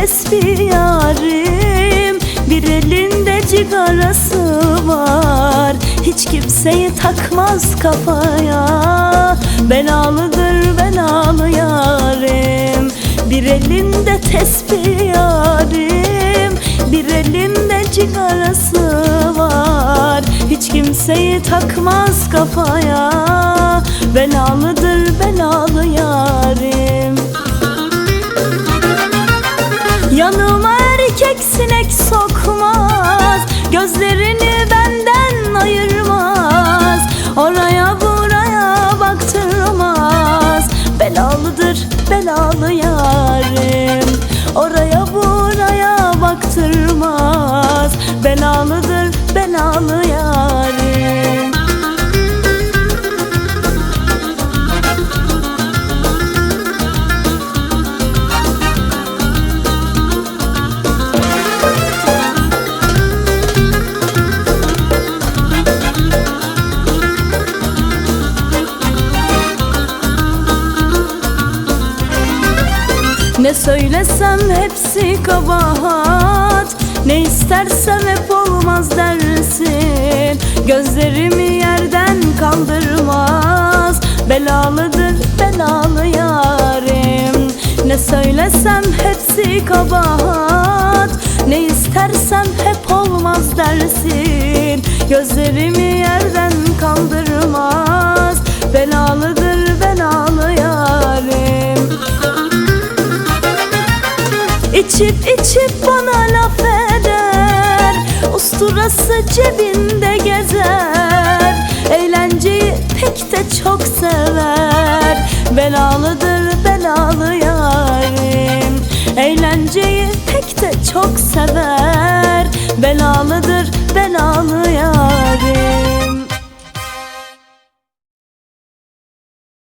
tesbih yarim. Bir elinde cigarası var. Hiç kimseyi takmaz kafaya. Belalıdır belalı yarim. Bir elinde tesbih yarim. Bir elinde cigarası var. Hiç kimseyi takmaz kafaya. Belalıdır belalı yarim Gözlerini benden ayırmaz Ne söylesem hepsi kabahat. Ne istersem hep olmaz dersin. Gözlerimi yerden kaldırmaz. Belalıdır belalı yarim. Ne söylesem hepsi kabahat. Ne istersem hep olmaz dersin. Gözlerimi yerden İçip içip bana laf eder. Usturası cebinde gezer. Eğlenceyi pek de çok sever. Belalıdır belalı yarim. Eğlenceyi pek de çok sever. Belalıdır